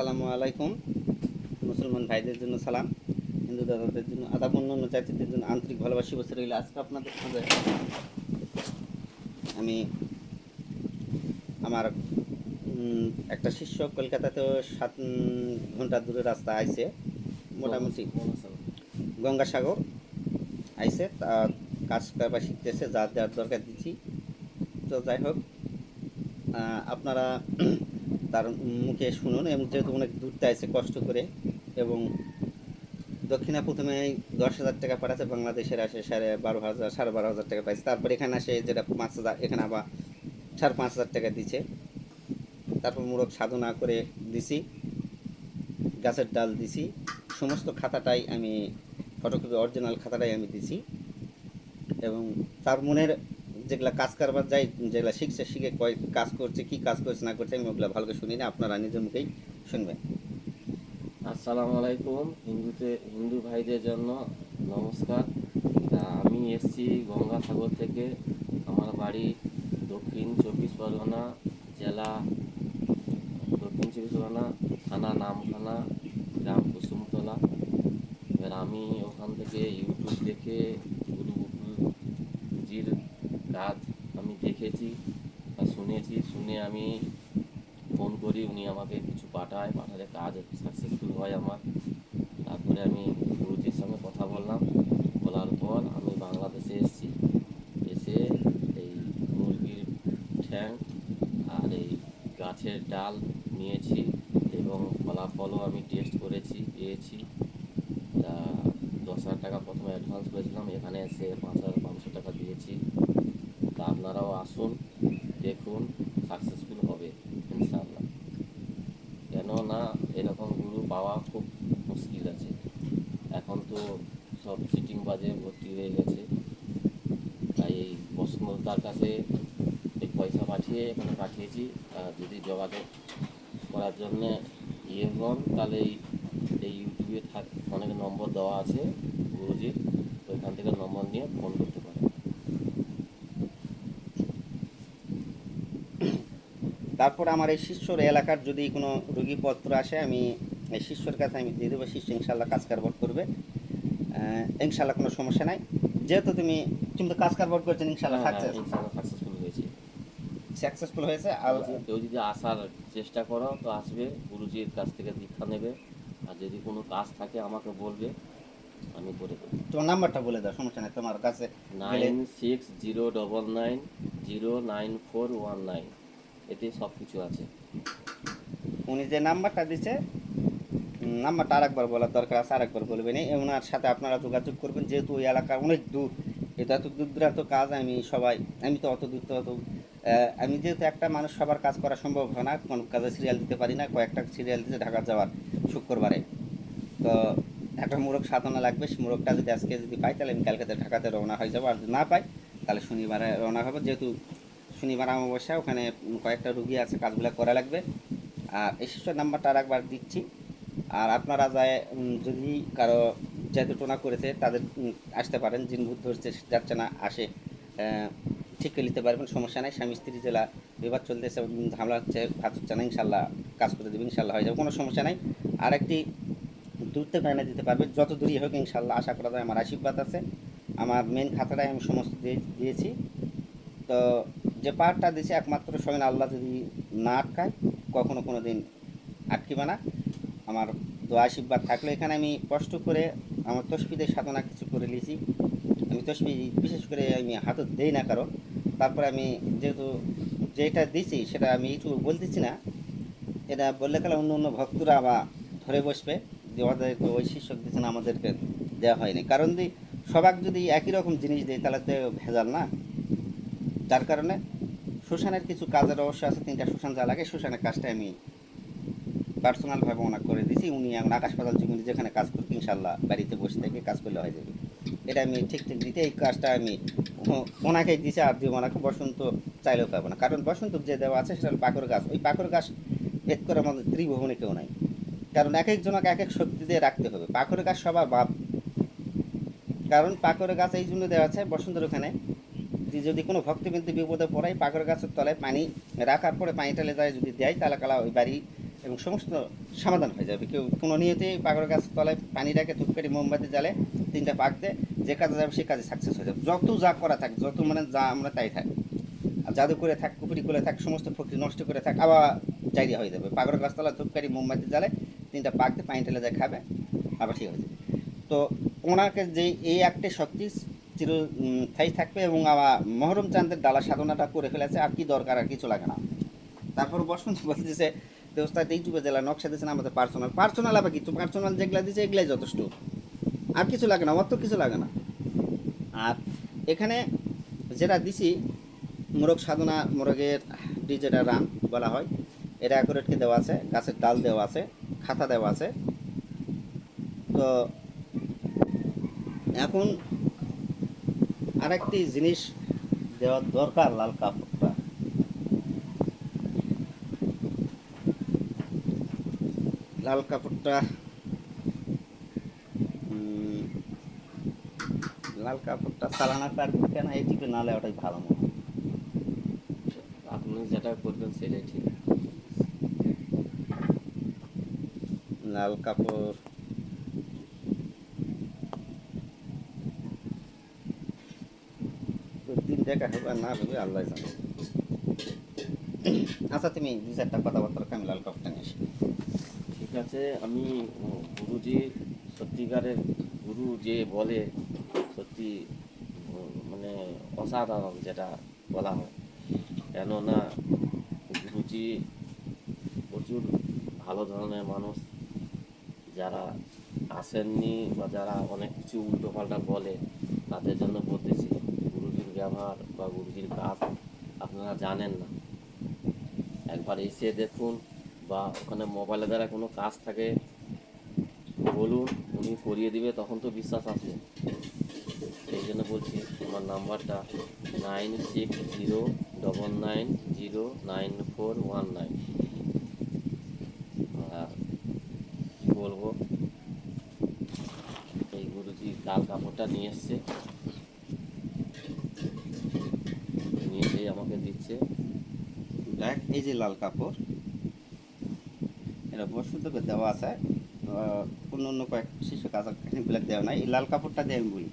আসসালামু আলাইকুম। মুসলমান ভাইদের জন্য সালাম, হিন্দু দাদাদের জন্য আদাব অন্য জাতিদের জন্য আন্তরিক ভালোবাসি বসে রইল আজকে আপনাদের সঙ্গে আমি আমার একটা শিষ্য কলকাতাতেও সাত ঘণ্টা দূরে রাস্তা আইছে, মোটামুটি গঙ্গাসাগর আইছে, তা কাজ কারবার শিখতেছে, যা দেওয়ার দরকার দিচ্ছি। তো যাই হোক আপনারা তার মুখে শুনুন এবং যেহেতু অনেক দূরতে আছে কষ্ট করে এবং দক্ষিণা প্রথমে দশ হাজার টাকা পাঠাচ্ছে, বাংলাদেশের আসে সাড়ে বারো হাজার, সাড়ে বারো হাজার টাকা পাইছে। তারপর এখানে আসে যেটা পাঁচ হাজার, এখানে আবার সাড়ে পাঁচ হাজার টাকা দিছে তারপর মোরগ সাধনা করে দিছি, গাছের ডাল দিছি, সমস্ত খাতাটাই আমি ফটোকপি অরিজিনাল খাতাটাই আমি দিছি। এবং তার মনের যেগুলা কাজ কারবার যাই, যেগুলা শিখছে, শিখে কয় কাজ করছে, কি কাজ করছে, না করছে, আমি ওগুলো ভালো করে শুনি না, আপনারা নিজের মুখেই শুনবেন। আসসালামু আলাইকুম, হিন্দুতে, হিন্দু ভাইদের জন্য নমস্কার। আমি এসছি গঙ্গাসাগর থেকে, আমার বাড়ি দক্ষিণ চব্বিশ পরগনা জেলা, দক্ষিণ চব্বিশ পরগনা থানা, নামখানা, গ্রাম কুসুমতলা। এবার আমি ওখান থেকে ইউটিউব দেখে গুরু জির কাজ আমি দেখেছি বা শুনেছি, শুনে আমি ফোন করি, উনি আমাকে কিছু পাঠায়, পাঠালে কাজ সাকসেসফুল হয় আমার। তারপরে আমি গুরুজির সঙ্গে কথা বললাম। বলার পর আমি বাংলাদেশে এসেছি। এসে এই মুরগির ঠ্যাং আর এই গাছের ডাল নিয়েছি এবং ফলাফলও আমি টেস্ট করেছি, পেয়েছি। তা দশ হাজার টাকা প্রথমে অ্যাডভান্স করেছিলাম, এখানে এসে পাঁচ হাজার পাঁচশো টাকা দিয়েছি। তা আপনারাও আসুন, দেখুন সাকসেসফুল হবে, ইনশাআল্লাহ। কেননা এরকম গুরু পাওয়া খুব মুশকিল আছে। এখন তো সব চিটিং বাজে, ভর্তি হয়ে গেছে। তাই এই বসুমতার কাছে এই পয়সা পাঠিয়ে এখানে পাঠিয়েছি। যদি যোগাযোগ করার জন্যে ইয়ে হন, তাহলে এই এই ইউটিউবে থাক, অনেক নম্বর দেওয়া আছে গুরুজির। ওইখান থেকে নম্বর নিয়ে ফোন করতে পারেন তারপর আমার এই শিষ্যর এলাকার যদি কোনো রুগীপত্র আসে আমি এই শিষ্যর কাছে আমি দিয়ে দেবো শিষ্য ইনশাল্লাহ কাজ কারবার করবে। ইনশাল্লাহ কোনো সমস্যা নাই। যেহেতু তুমি তুমি তো কাজ কারবার করছেন ইনশাল্লাহ সাকসেস সাকসেসফুল হয়েছে। সাকসেসফুল হয়েছে আর কেউ- কেউ যদি আসার চেষ্টা করো তো আসবে গুরুজির কাছ থেকে দীক্ষা নেবে। আর যদি কোনো কাজ থাকে আমাকে বলবে আমি করে দেবো। তোমার নাম্বারটা বলে দাও সমস্যা নেই তোমার কাছে nine six zero double nine zero nine four one nine. এতে সব কিছু আছে। উনি যে নাম্বারটা দিছে নাম্বারটা আরেকবার বলার দরকার আছে, আরেকবার বলবেন। এই ওনার সাথে আপনারা যোগাযোগ করবেন, যেহেতু ওই এলাকা অনেক দূর, এটা এত দূর দূরান্ত কাজ, আমি সবাই, আমি তো অত দূর অত আমি যেহেতু একটা মানুষ, সবার কাজ করা সম্ভব হয় না, কোনো কাজে সিরিয়াল দিতে পারি না, কয়েকটা সিরিয়াল দিতে ঢাকা যাওয়ার শুক্রবারে। তো একটা মোরগ সাধনা লাগবে মোরগটা যদি আজকে যদি পাই, তাহলে আমি কালকাতে ঢাকাতে রওনা হয়ে যাব, আর যদি না পাই, তাহলে শনিবারে রওনা হব, যেহেতু শনিবার অমাবস্যা, ওখানে কয়েকটা রুগী আছে, কাজগুলো করা লাগবে। আর এই শিশুর নাম্বারটা আর একবার দিচ্ছি। আর আপনারা যায় যদি কারও যেহেতু করেছে, তাদের আসতে পারেন যিনি ভূত ধরছে যাচ্ছে না, আসে ঠিক করে নিতে পারবেন, সমস্যা নাই। স্বামী স্ত্রী জেলা বিবাদ চলতেছে ঝামেলা হচ্ছে, ভাত হচ্ছে না, ইনশাল্লাহ কাজ করে দেবে, ইনশাল্লাহ হয়ে যাবে, কোনো সমস্যা নাই। আর একটি দূর থেকে দিতে পারবে, যত দূরই হোক, ইনশাল্লাহ আশা করা যায়, আমার আশীর্বাদ আছে। আমার মেন খাতাটাই আমি সমস্ত দিয়ে দিয়েছি। তো যে পাহাড়টা দিয়েছি একমাত্র স্বয়ং আল্লাহ যদি না আটকায়, কখনো কোনো দিন আটকিবে না। আমার দোয়া আশীর্বাদ থাকলে। এখানে আমি কষ্ট করে আমার তসবিদের সাধনা কিছু করে নিয়েছি। আমি তসবি বিশেষ করে আমি হাতত দেই না কারও। তারপরে আমি যেহেতু যেটা দিয়েছি সেটা আমি একটু বলতেছি না। এটা বললে গেলে অন্য অন্য ভক্তরা বা ধরে বসবে যে ওদেরকে ওই শিক্ষক দিচ্ছেন আমাদেরকে দেওয়া হয়নি। কারণ দি সবাক যদি একই রকম জিনিস দেয়, তাহলে তো ভেজাল না। যার কারণে শ্মশানের কিছু কাজের অবশ্য আছে, তিনটা শ্মশান যা লাগে শ্মশানের কাজটা আমি পার্সোনালভাবে ওনাকে করে দিয়েছি উনি এখন আকাশ পাতাল যেখানে কাজ করবে ইনশাল্লাহ বাড়িতে বসে থেকে কাজ করলে হয়ে যাবে। এটা আমি ঠিক ঠিক দিতে, এই কাজটা আমি ও- ওনাকেই দিছি, আর দিব ওনাকে বসন্ত চাইলেও পাবো না। কারণ বসন্ত যে দেওয়া আছে, সেটা হলো পাকর গাছ। ওই পাকর গাছ ভেদ করে আমাদের ত্রিভুবনে কেউ নাই। কারণ এক একজনকে এক এক শক্তি দিয়ে রাখতে হবে। পাকর গাছ সবার বাপ। কারণ পাকর গাছ এই জন্য দেওয়া আছে, বসন্তের ওখানে যদি কোনো ভক্তবিন্দু বিপদে পড়ায় পাকর গাছের তলায় পানি রাখার পরে পানি টালে যায় যদি দেয়, তাহলে কালা ওই বাড়ি এবং সমস্ত সমাধান হয়ে যাবে। কেউ কোনো নিয়তেই পাগড় গাছের তলায় পানি রাখে, ধূপকাঠি, মোমবাতি জ্বালে, তিনটা পাক দেয়, যে কাজে যাবে সেই কাজে সাকসেস হয়ে যাবে। যত যা করা থাক, যত মানে যা আমরা তাই থাক জাদু করে থাক, কুপুরি করে থাক, সমস্ত প্রকৃতি নষ্ট করে থাক, আবার জায়গা হয়ে যাবে। পাগড় গাছতলা ধূপকাঠি, মোমবাতি জ্বালে, তিনটা পাক দিয়ে পানি ঢেলে যায় খাবে, আবার ঠিক হয়ে যাবে। তো ওনাকে যে এই একটি শক্তি চির স্থায়ী থাকবে এবং আবার মহরম চাঁদের ডালা সাধনাটা করে ফেলেছে, আর কি দরকার আর কিছু লাগে না তারপর বসন্ত বলতেছে দেবস্থান ইউটিউবে জেলা, নকশা দিয়েছেন আমাদের পার্সোনাল পার্সোনাল আবার কিছু পার্সোনাল যেগুলা দিয়েছে এগুলাই যথেষ্ট। আর কিছু লাগে না, অত কিছু লাগে না। আর এখানে যেটা দিছি, মোরগ সাধনা, মোরগের ডিজেটা রান বলা হয়। এটা অ্যাকুরেটকে দেওয়া আছে, গাছের ডাল দেওয়া আছে, খাতা দেওয়া আছে। তো এখন আরেকটি জিনিস দেওয়ার দরকার লাল কাপড়টা লাল কাপড়টা লাল কাপড়টা চালানা কার কেন এই টিপে নালে ওটাই ভালো মনে হয়। আপনি যেটা করবেন সেটাই ঠিক লাল কাপড় তো দিন দেখা হবে আর না হবে আল্লাহ জানে। আচ্ছা তুমি দু চারটা কথাবার্তা রাখো, আমি লাল নিয়ে ঠিক আছে আমি গুরুজি সত্যিকারের গুরু যে বলে সত্যি মানে অসাধারণ যেটা বলা হয়। কেননা গুরুজি প্রচুর ভালো ধরনের মানুষ। যারা আসেননি বা যারা অনেক কিছু উল্টোপাল্টা বলে তাদের জন্য বলতেছি। ব্যবহার বা গুরুজির কাজ আপনারা জানেন না। একবার এসে দেখুন বা ওখানে মোবাইলে দ্বারা কোনো কাজ থাকে, বলুন, উনি করিয়ে দিবে, তখন তো বিশ্বাস আসবে সেই জন্য বলছি, আমার নাম্বারটা nine six zero double nine zero nine four one nine. আর কি বলব, এই গুরুজি লাল কাপড়টা নিয়ে এসছে নিয়ে এসেই দিচ্ছে ব্ল্যাক এই যে লাল কাপড়, এটা বসন্তকে দেওয়া আছে। অন্য অন্য কয়েক শিশু ব্ল্যাক দেওয়া নাই। এই লাল কাপড়টা দিয়ে আমি বলি,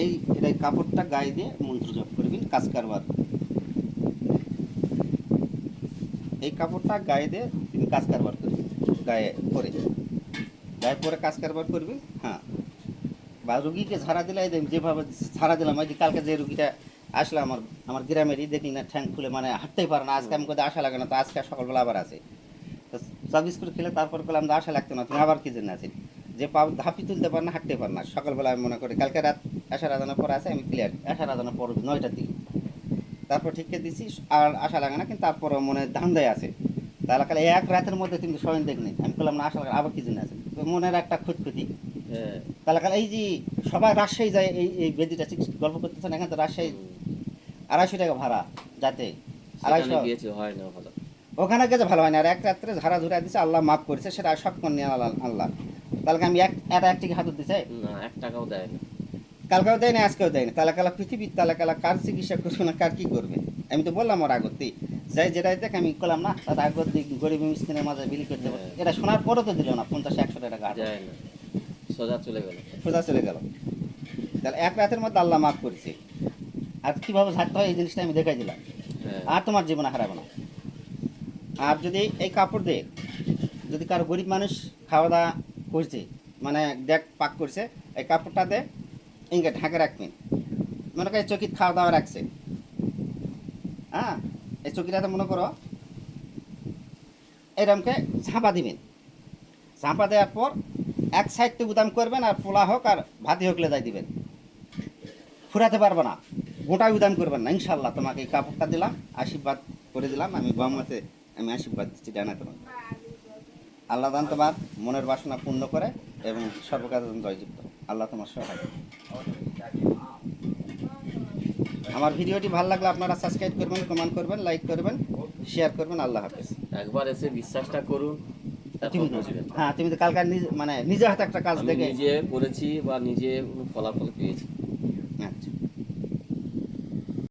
এই, এটা কাপড়টা গায়ে দিয়ে মন্ত্র জপ করবেন কাজ কারবার। এই কাপড়টা গায়ে দিয়ে তুমি কাজ কারবার করবেন গায়ে পরে। গায়ে পরে কাজ কারবার করবে হ্যাঁ। বা রুগীকে ঝাড়া দিলে, এই যেভাবে ঝাড়া দিলাম ওই কালকে যে রুগীটা আসলে আমার আমার গ্রামেরই দেখি না ঠ্যাং খুলে মানে হাঁটতেই পারে না। আজকে আমি কোথাও আশা লাগে না তো আজকে সকালবেলা আবার আছে তো চা বিস্কুট খেলে তারপর তো আশা লাগতো না তুমি আবার কি জন্য আছেন যে পা ধাপি তুলতে পারে না হাঁটতে পারে না। সকালবেলা আমি মনে করি কালকে রাত আশা রাজানোর পর আছে আমি ক্লিয়ার আশা রাজানোর পর নয়টার দিকে তারপর ঠিক করে দিছি আর আশা লাগে না কিন্তু তারপর মনে ধান্দায় আছে। তাহলে কালে এক রাতের মধ্যে তুমি স্বয়ং নেই আমি বললাম না আশা লাগে আবার কি জন্য আছে তো মনের একটা খুঁতখুতি। হ্যাঁ। তাহলে কালে এই যে সবাই রাজশাহী যায় এই এই বেদিটা গল্প করতেছেন এখান তো রাজশাহী আড়াইশো টাকা ভাড়া যাতে। আড়াইশো সেখানে হয় না ভালো। ওখানে গেছে ভালো হয় না। আর এক রাত্রে ঝাড়া ঝুড়া দিছে আল্লাহ মাফ করেছে সেটা সব নিয়ে আল্লাহ আল্লাহ। তাহলে কি আমি এক এটা এক টিকে হাতত দিছে? না এক টাকাও দেয় না। কালকেও দেয় না আজকেও দেয় না। তাহলে কালা পৃথিবীর তাহলে কালা কার চিকিৎসা করবে না কার কি করবে? আমি তো বললাম ওর আগতি যাই যেটা দেখ আমি করলাম না তার আগত দিক গরিব মিসকিনের মাঝে বিলি করতে পারবে হ্যাঁ। এটা শোনার পরও তো দিল না পঞ্চাশ একশো টাকা গাছ যায় না। সোজা চলে গেল। সোজা চলে গেল। তাহলে এক রাতের মধ্যে আল্লাহ মাফ করেছে। আর কীভাবে ঝাড়তে হয় এই জিনিসটা আমি দেখাই দিলাম। হ্যাঁ। আর তোমার জীবনে হারাবে না। আর যদি এই কাপড় দিয়ে যদি কারও গরিব মানুষ খাওয়া দাওয়া করছে মানে দেখ পাক করছে এই কাপড়টা দিয়ে ইনকে ঢাকে রাখবেন মনে করে চকিত খাওয়া দাওয়া রাখছে। হ্যাঁ এই চকিটাতে মনে করো এরমকে ঝাঁপা দিবেন। ঝাঁপা দেওয়ার পর এক সাইডতে উদাম করবেন আর পোলা হোক আর ভাতি হোক লেদাই দিবেন। ফুরাতে পারবে না। গোটাই উদাম করবেন না ইনশাল্লাহ তোমাকে এই কাপড়টা দিলাম আশীর্বাদ করে দিলাম আমি বামাতে আমি আশীর্বাদ দিচ্ছি ডানা তোমার আল্লাহ দান তোমার মনের বাসনা পূর্ণ করে এবং সর্বকাজ জয়যুক্ত। আল্লাহ তোমার সহায়। আমার ভিডিওটি ভালো লাগলে আপনারা সাবস্ক্রাইব করবেন কমেন্ট করবেন লাইক করবেন শেয়ার করবেন আল্লাহ হাফেজ। একবার এসে বিশ্বাসটা করুন হ্যাঁ তুমি তো কালকার মানে নিজে হাতে একটা কাজ দেখে নিজে করেছি বা নিজে ফলাফল পেয়েছি।